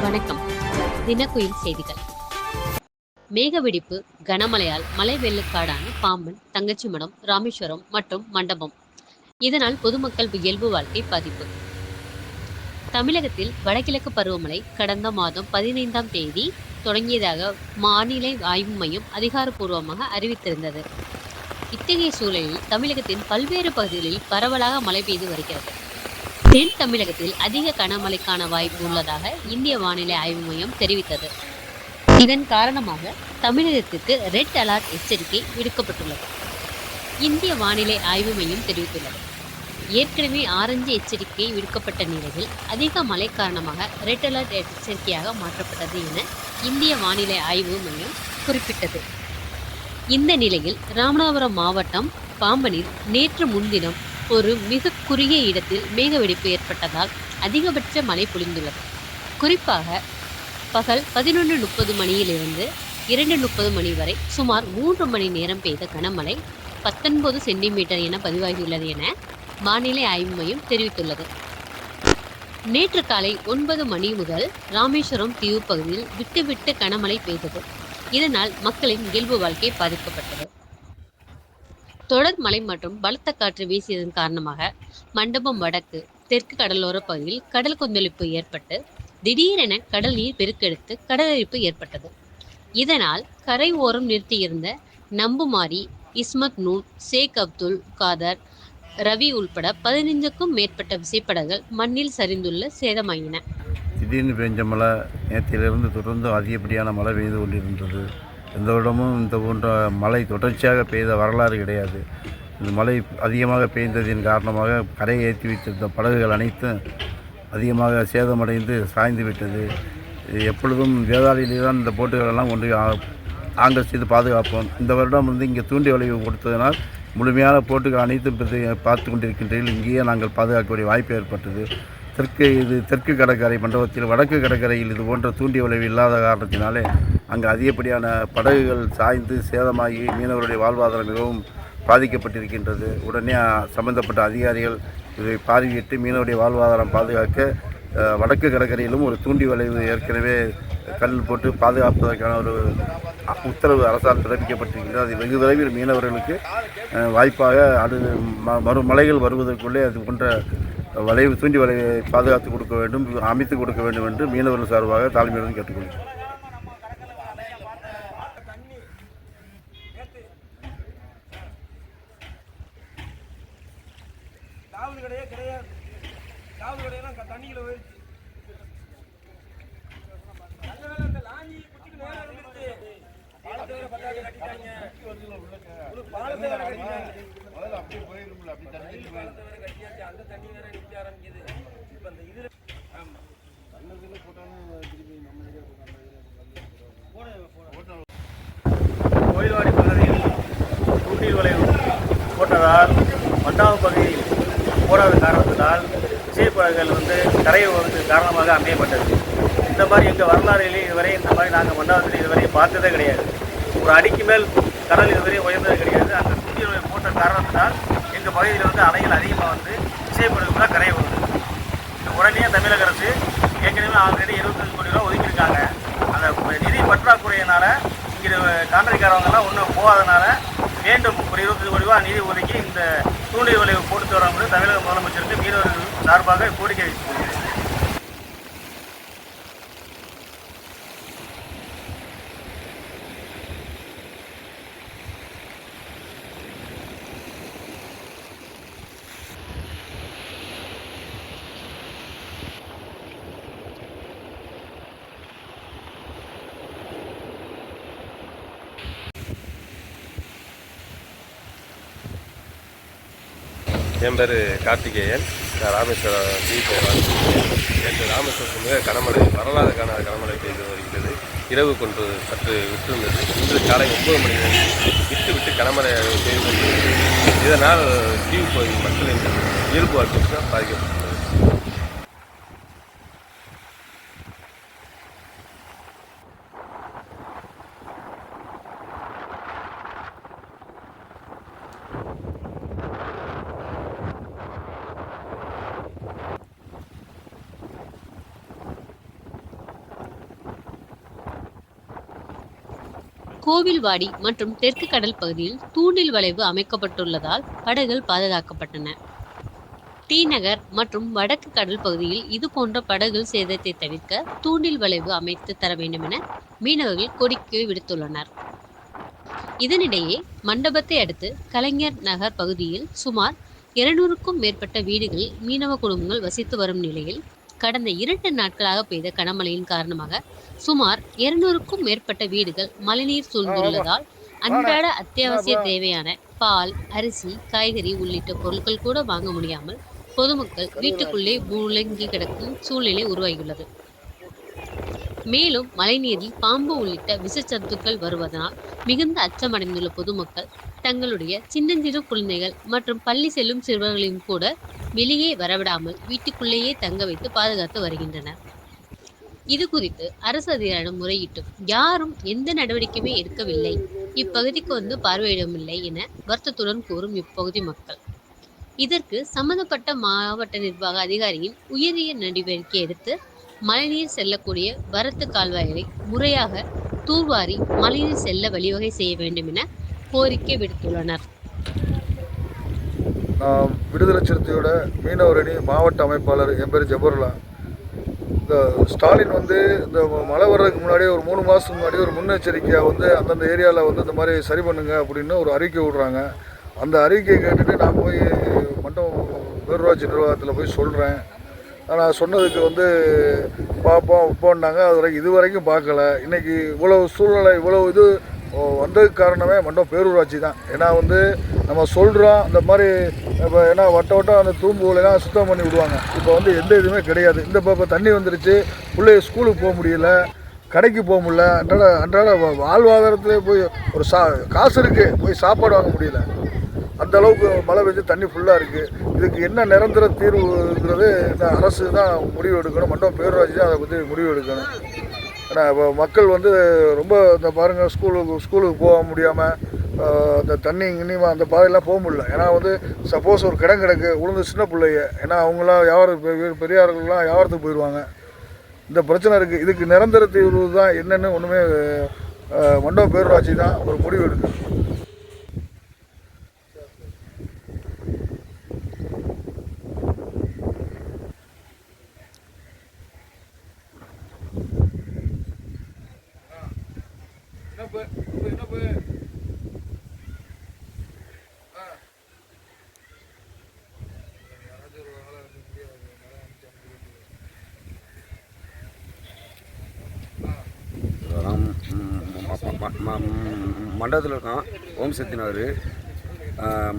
வணக்கம். தினக்குயில் செய்திகள். மேகவெடிப்பு கனமழையால் மலை வெள்ளக்காடான பாம்பன் தங்கச்சி மடம் ராமேஸ்வரம் மற்றும் மண்டபம். இதனால் பொதுமக்கள் இயல்பு வாழ்க்கை பாதிப்பு. தமிழகத்தில் வடகிழக்கு பருவமழை கடந்த மாதம் பதினைந்தாம் தேதி தொடங்கியதாக வானிலை ஆய்வு மையம் அதிகாரப்பூர்வமாக அறிவித்திருந்தது. இத்தகைய சூழலில் தமிழகத்தின் பல்வேறு பகுதிகளில் பரவலாக மழை பெய்து வருகிறது. தென் தமிழகத்தில் அதிக கனமழைக்கான வாய்ப்பு உள்ளதாக இந்திய வானிலை ஆய்வு மையம் தெரிவித்தது. இதன் காரணமாக தமிழகத்திற்கு ரெட் அலர்ட் எச்சரிக்கை விடுக்கப்பட்டுள்ளது. இந்திய வானிலை ஆய்வு மையம் தெரிவித்துள்ளது. ஏற்கனவே ஆரஞ்சு எச்சரிக்கை விடுக்கப்பட்ட நிலையில் அதிக மழை காரணமாக ரெட் அலர்ட் எச்சரிக்கையாக மாற்றப்பட்டது என இந்திய வானிலை ஆய்வு மையம் குறிப்பிட்டது. இந்த நிலையில் ராமநாதபுரம் மாவட்டம் பாம்பனில் நேற்று முன்தினம் ஒரு மிக குறுகிய இடத்தில் மேகவெடிப்பு ஏற்பட்டதால் அதிகபட்ச மழை பொழிந்துள்ளது. குறிப்பாக பகல் பதினொன்று முப்பது மணியிலிருந்து இரண்டு முப்பது மணி வரை சுமார் மூன்று மணி நேரம் பெய்த கனமழை பத்தொன்பது சென்டிமீட்டர் என பதிவாகியுள்ளது என வானிலை ஆய்வு மையம் தெரிவித்துள்ளது. நேற்று காலை ஒன்பது மணி முதல் ராமேஸ்வரம் தீவு பகுதியில் விட்டுவிட்டு கனமழை பெய்தது. இதனால் மக்களின் இயல்பு வாழ்க்கை பாதிக்கப்பட்டது. தொடர் மழை மற்றும் பலத்த காற்று வீசியதன் காரணமாக மண்டபம் வடக்கு தெற்கு கடலோர பகுதியில் கடல் கொந்தளிப்பு ஏற்பட்டு திடீரென கடல் நீர் பெருக்கெடுத்து கடலரிப்பு ஏற்பட்டது. இதனால் கரை ஓரம் நிறுத்தியிருந்த நம்புமாரி இஸ்மத் நூன் ஷேக் அப்துல் காதர் ரவி உள்பட பதினைஞ்சுக்கும் மேற்பட்ட விசைப்படகுகள் மண்ணில் சரிந்துள்ள சேதமாயின. திடீர்னு பெஞ்ச மழை நேற்றிலிருந்து தொடர்ந்து அதிகப்படியான மழை பெய்து கொண்டிருந்தது. எந்த வருடமும் இந்த போன்ற மழை தொடர்ச்சியாக பெய்த வரலாறு கிடையாது. இந்த மழை அதிகமாக பெய்ந்ததின் காரணமாக கரையை ஏற்றி வைத்திருந்த படகுகள் அனைத்தும் அதிகமாக சேதமடைந்து சாய்ந்து விட்டது. எப்பொழுதும் வேதாளியிலே தான் இந்த போட்டுகளெல்லாம் கொண்டு ஆ- ஆங்கல் செய்து பாதுகாப்போம். இந்த வருடம் வந்து இங்கே தூண்டி வளைவு கொடுத்ததினால் முழுமையான போட்டுகள் அனைத்தும் பார்த்து கொண்டிருக்கின்றீர்கள். இங்கேயே நாங்கள் பாதுகாக்கக்கூடிய வாய்ப்பு ஏற்பட்டது. தெற்கு இது தெற்கு கடற்கரை மண்டபத்தில் வடக்கு கடற்கரையில் இது போன்ற தூண்டி வளைவு இல்லாத காரணத்தினாலே அங்கு அதிகப்படியான படகுகள் சாய்ந்து சேதமாகி மீனவருடைய வாழ்வாதாரம் மிகவும் பாதிக்கப்பட்டிருக்கின்றது. உடனே சம்பந்தப்பட்ட அதிகாரிகள் இதை பார்வையிட்டு மீனவருடைய வாழ்வாதாரம் பாதுகாக்க வடக்கு கடற்கரையிலும் ஒரு தூண்டி வளைவு ஏற்கனவே கல் போட்டு பாதுகாப்பதற்கான ஒரு உத்தரவு அரசால் பிறப்பிக்கப்பட்டிருக்கிறது அது வெகு விரைவில் மீனவர்களுக்கு வாய்ப்பாக அது ம- மறு மலைகள் வருவதற்குள்ளே அது போன்ற வளைவு தூண்டி வளைவை பாதுகாத்து கொடுக்க வேண்டும் அமைத்து கொடுக்க வேண்டும் என்று மீனவர்கள் சார்பாக தாழ்மையுடன் கேட்டுக்கொள்கிறேன். பாலத்தை வேற பத்தாயிரம் கட்டிட்டாங்க. ஒரு பாலத்தை வேற கட்டிட்டாங்க. வேற கட்டியாச்சு. அந்த தண்ணி வேற நிக்க ஆரம்பிக்குது. இப்ப இந்த இதுல ஆமா. கோயில்வாடி பகுதியில் தூண்டில் வளைவு போட்டதால் ஒன்றாவது பகுதியில் போடாத காரணத்தினால் விசைப்படகுகள் வந்து கரையை வந்து காரணமாக அமையப்பட்டது இந்த மாதிரி எங்கள் வரலாறிலே இதுவரை இந்த மாதிரி நாங்கள் மண்டாவத்தில் இதுவரை பார்த்ததே கிடையாது ஒரு அடிக்கு மேல் கடல் இதுவரை உயர்ந்தது கிடையாது அந்த காரணத்தினால் எங்கள் பகுதியில் வந்து அலைகள் அதிகமாக வந்து விசைப்படகுகளாக கரையை வருது இது உடனே தமிழக அரசு ஏற்கனவே ஆல்ரெடி இருபத்தஞ்சு கோடி ரூபா ஒதுக்கியிருக்காங்க. அந்த நிதி பற்றாக்குறையினால் இங்கே கான்ட்ராக்ட்காரவங்கெல்லாம் ஒன்றும் போகாதனால மீண்டும் ஒரு இருபத்தஞ்சு கோடி ரூபா நிதி ஒதுக்கி இந்த தூண்டில் விளைவு போட்டு வரோம்னு தமிழக முதலமைச்சருக்கு மீனவர்கள் சார்பாக கோரிக்கை வைத்துள்ளது என் பேர் கார்த்திகேயன். நான் ராமேஸ்வரம் தீபேவன் நேற்று ராமேஸ்வரத்தில் மிக கனமழை வரலாறு காணாத கனமழை பெய்து வருகிறது. இரவு கொண்டு சற்று விட்டிருந்தது. இன்று காலை ஒன்பது மணி விட்டு விட்டு கனமழை பெய்து கொண்டிருந்தது இதனால் தீவு பகுதி மக்களின் இயல்பு வாழ்க்கை பாதிக்கப்பட்டுள்ளது. கோவில்வாடி மற்றும் தெற்கு கடல் பகுதியில் தூண்டில் வளைவு அமைக்கப்பட்டுள்ளதால் படகுகள் பாதுகாக்கப்பட்டன. டி நகர் மற்றும் வடக்கு கடல் பகுதியில் இது போன்ற படகுகள் சேதத்தை தவிர்க்க தூண்டில் வளைவு அமைத்து தர வேண்டும் என மீனவர்கள் கோரிக்கை விடுத்துள்ளனர். இதனிடையே மண்டபத்தை அடுத்து கலைஞர் நகர் பகுதியில் சுமார் இருநூறுக்கும் மேற்பட்ட வீடுகளில் மீனவ குடும்பங்கள் வசித்து வரும் நிலையில் கடந்த இரண்டு நாட்களாக பெய்த கனமழையின் காரணமாக சுமார் இருநூறுக்கும் மேற்பட்ட வீடுகள் மழைநீர் சூழ்ந்துள்ளதால் அன்றாட அத்தியாவசிய தேவையான பால் அரிசி காய்கறி உள்ளிட்ட பொருட்கள் கூட வாங்க முடியாமல் பொதுமக்கள் வீட்டுக்குள்ளே முழங்கி கிடக்கும் சூழ்நிலை உருவாகியுள்ளது. மேலும் மழைநீரில் பாம்பு உள்ளிட்ட விஷச்சத்துக்கள் வருவதனால் மிகுந்த அச்சமடைந்துள்ள பொதுமக்கள் தங்களுடைய சின்னஞ்சிறு குழந்தைகள் மற்றும் பள்ளி செல்லும் சிறுவர்களையும் கூட வெளியே வரவிடாமல் வீட்டுக்குள்ளேயே தங்க வைத்து பாதுகாத்து வருகின்றனர். இது குறித்து அரசு அதிகாரிடம் முறையிட்டும் யாரும் எந்த நடவடிக்கையுமே எடுக்கவில்லை. இப்பகுதிக்கு வந்து பார்வையிடவில்லை என வருத்தத்துடன் கூறும் இப்பகுதி மக்கள். இதற்கு சம்பந்தப்பட்ட மாவட்ட நிர்வாக அதிகாரியின் உயரிய நடவடிக்கை எடுத்து மழைநீர் செல்லக்கூடிய வரத்து கால்வாய்களை முறையாக தூர்வாரி மழைநீர் செல்ல வழிவகை செய்ய வேண்டும் என கோரிக்கை விடுத்துள்ளனர். விடுதலை சிறுத்தையோட மீனவரணி மாவட்ட அமைப்பாளர் என் பேர் ஜபர்லா இந்த ஸ்டாலின் வந்து இந்த மழை வர்றதுக்கு முன்னாடி ஒரு மூணு மாதத்துக்கு முன்னாடி ஒரு முன்னெச்சரிக்கையாக வந்து அந்தந்த ஏரியாவில் வந்து இந்த மாதிரி சரி பண்ணுங்க அப்படின்னு ஒரு அறிக்கை விடுறாங்க. அந்த அறிக்கையை கேட்டுட்டு நான் போய் மண்டபம் பேரூராட்சி நிர்வாகத்தில் போய் சொல்கிறேன் நான் சொன்னதுக்கு வந்து பார்ப்போம் போனாங்க அது வரைக்கும் இது வரைக்கும் பார்க்கல. இன்றைக்கி இவ்வளோ சூழ்நிலை இவ்வளோ இது வந்ததுக்கு காரணமே மண்டபம் பேரூராட்சி தான். ஏன்னா வந்து நம்ம சொல்கிறோம் இந்த மாதிரி இப்போ ஏன்னா வட்ட வட்டம் அந்த தூம்புகளெல்லாம் சுத்தம் பண்ணி விடுவாங்க. இப்போ வந்து எந்த இதுவுமே கிடையாது. இந்த இப்போ தண்ணி வந்துருச்சு பிள்ளைய ஸ்கூலுக்கு போக முடியல கடைக்கு போக முடியல அன்றாட அன்றாட வாழ்வாதாரத்துலேயே போய் ஒரு சா காசு இருக்குது போய் சாப்பாடு வாங்க முடியல. அந்த அளவுக்கு மழை பெஞ்சு தண்ணி ஃபுல்லாக இருக்குது இதுக்கு என்ன நிரந்தர தீர்வுங்கிறது இந்த அரசு தான் முடிவு எடுக்கணும். மண்டபம் பேரூராட்சி தான் அதை பற்றி முடிவு எடுக்கணும். ஏன்னா இப்போ மக்கள் வந்து ரொம்ப இந்த பாருங்கள் ஸ்கூலுக்கு ஸ்கூலுக்கு போக முடியாமல் அந்த தண்ணி இனிமே அந்த பாதையெல்லாம் போக முடியல. ஏன்னா வந்து சப்போஸ் ஒரு கிடம் கிடக்கு உளுந்து சின்ன பிள்ளைய ஏன்னா அவங்களாம் வியாபாரம் பெ- பெரியார்கள்லாம் வியாபாரத்துக்கு போயிடுவாங்க இந்த பிரச்சனை இருக்குது இதுக்கு நிரந்தர தீர்வு தான் என்னென்னு ஒன்றுமே மண்டபம் பேரூராட்சி தான் ஒரு முடிவு எடுக்கணும். மண்டபத்தில் இருக்கோம் ஓம் சக்தி நகர்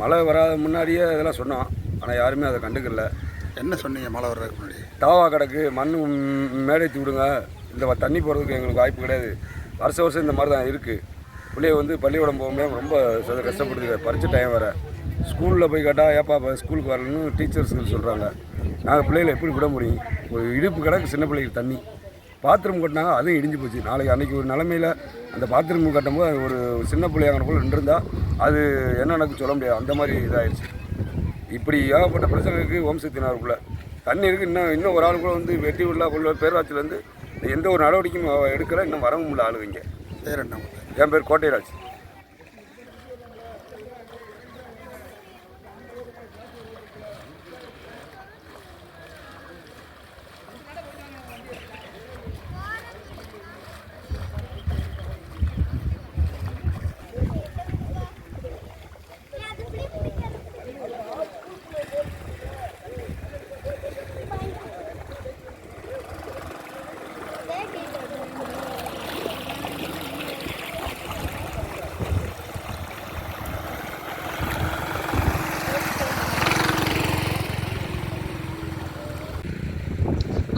மழை வராத முன்னாடியே இதெல்லாம் சொன்னோம் ஆனால் யாருமே அதை கண்டுக்கல. என்ன சொன்னீங்க மழை வர்றதுக்கு முன்னாடி? தாவா கிடக்கு மண் மேடைத்து விடுங்க. இந்த தண்ணி போகிறதுக்கு எங்களுக்கு வாய்ப்பு கிடையாது. வருஷம் வருஷம் இந்த மாதிரி தான் இருக்குது பிள்ளைய வந்து பள்ளிக்கூடம் போகும்போது ரொம்ப கஷ்டப்படுது. பரிச்சை டைம் வேறு. ஸ்கூலில் போய் கேட்டால் ஏப்பா இப்போ ஸ்கூலுக்கு வரலன்னு டீச்சர்ஸுக்கு சொல்கிறாங்க நாங்கள் பிள்ளைகளை எப்படி விட முடியும்? ஒரு இடுப்பு கிடக்கு சின்ன பிள்ளைக்கு தண்ணி. பாத்ரூம் கட்டினாங்க அதுவும் இடிஞ்சு போச்சு. நாளைக்கு அன்றைக்கி ஒரு நிலமையில் அந்த பாத்ரூம் கட்டும்போது அது ஒரு சின்ன பிள்ளையாங்கிற போல் நின்றுருந்தா அது என்ன நடக்கும் சொல்ல முடியாது. அந்த மாதிரி இதாகிடுச்சு இப்படி ஏகப்பட்ட பிரச்சனை இருக்குது நகருக்குள்ளே. தண்ணி இருக்குது இன்னும் இன்னும் ஒரு ஆள் கூட வந்து வெட்டி விடல உள்ள பேரூராட்சியிலேருந்து எந்த ஒரு நடவடிக்கையும் எடுக்கல. இன்னும் வரவும் முடியல ஆளுங்க பேர் என்ன என் பேர் கோட்டைராஜ்.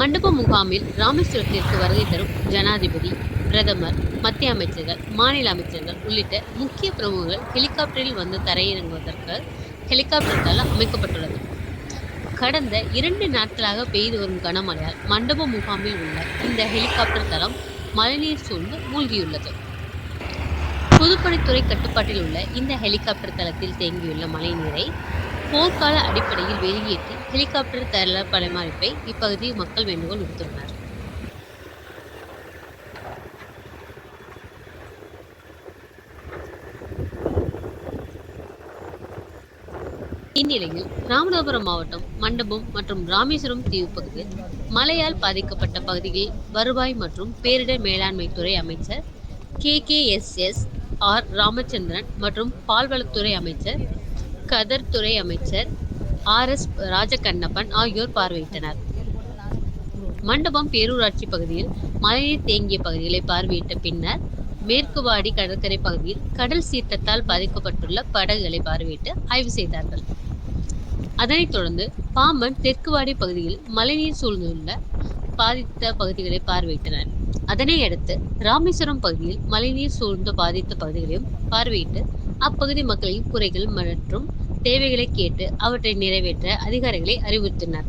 மண்டப முகாமில் ராமேஸ்வரத்திற்கு வருகை தரும் ஜனாதிபதி பிரதமர் மத்திய அமைச்சர்கள் மாநில அமைச்சர்கள் உள்ளிட்ட முக்கிய பிரமுகர்கள் ஹெலிகாப்டரில் வந்து தரையிறங்குவதற்கு ஹெலிகாப்டர் தளம் அமைக்கப்பட்டுள்ளது. கடந்த இரண்டு நாட்களாக பெய்து வரும் கனமழையால் மண்டப முகாமில் உள்ள இந்த ஹெலிகாப்டர் தளம் மழைநீர் சூழ்ந்து மூழ்கியுள்ளது. பொதுப்பணித்துறை கட்டுப்பாட்டில் உள்ள இந்த ஹெலிகாப்டர் தளத்தில் தேங்கியுள்ள மழைநீரை போர்க்கால அடிப்படையில் வெளியேற்றி ஹெலிகாப்டர் தரல பரிமாறிப்பை இப்பகுதி மக்கள் வேண்டுகோள் விடுத்துள்ளனர். இந்நிலையில் ராமநாதபுரம் மாவட்டம் மண்டபம் மற்றும் ராமேஸ்வரம் தீவு பகுதியில் மழையால் பாதிக்கப்பட்ட பகுதியில் வருவாய் மற்றும் பேரிடர் மேலாண்மை துறை அமைச்சர் K. K. S. S. R. Ramachandran மற்றும் பால்வளத்துறை அமைச்சர் கதர் துறை அமைச்சர் ஆர் எஸ் ராஜகண்ணப்பன் ஆகியோர் பார்வையிட்டனர். மண்டபம் பேரூராட்சி பகுதியில் மழைநீர் தேங்கிய பகுதிகளை பார்வையிட்ட பின்னர் மேற்குவாடி கடற்கரை பகுதியில் கடல் சீற்றத்தால் பாதிக்கப்பட்டுள்ள படகுகளை பார்வையிட்டு ஆய்வு செய்தார்கள். அதனைத் தொடர்ந்து பாம்பன் தெற்குவாடி பகுதியில் மழைநீர் சூழ்ந்துள்ள பாதித்த பகுதிகளை பார்வையிட்டனர். அதனை அடுத்து ராமேஸ்வரம் பகுதியில் மழைநீர் சூழ்ந்து பாதித்த பகுதிகளையும் பார்வையிட்டு அப்பகுதி மக்களின் குறைகள் மற்றும் தேவைகளை கேட்டு அவற்றை நிறைவேற்ற அதிகாரிகளை அறிவுறுத்தினர்.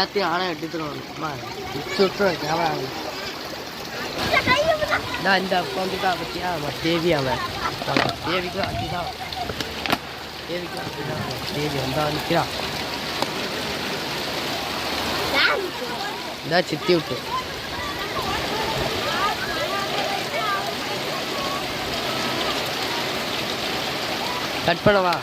எல்லாத்தையும் ஆனா எடுத்துட்டு வரணுமா. நான் இந்த உட்காந்துட்டா பற்றியா அவன் தேவி அவன் அவன் தேவிக்கும் அப்படிதான். தேவிக்கும் அப்படிதான். தேவி வந்தா நிற்கிறான் இந்த சித்தி விட்டு. கட் பண்ணவா?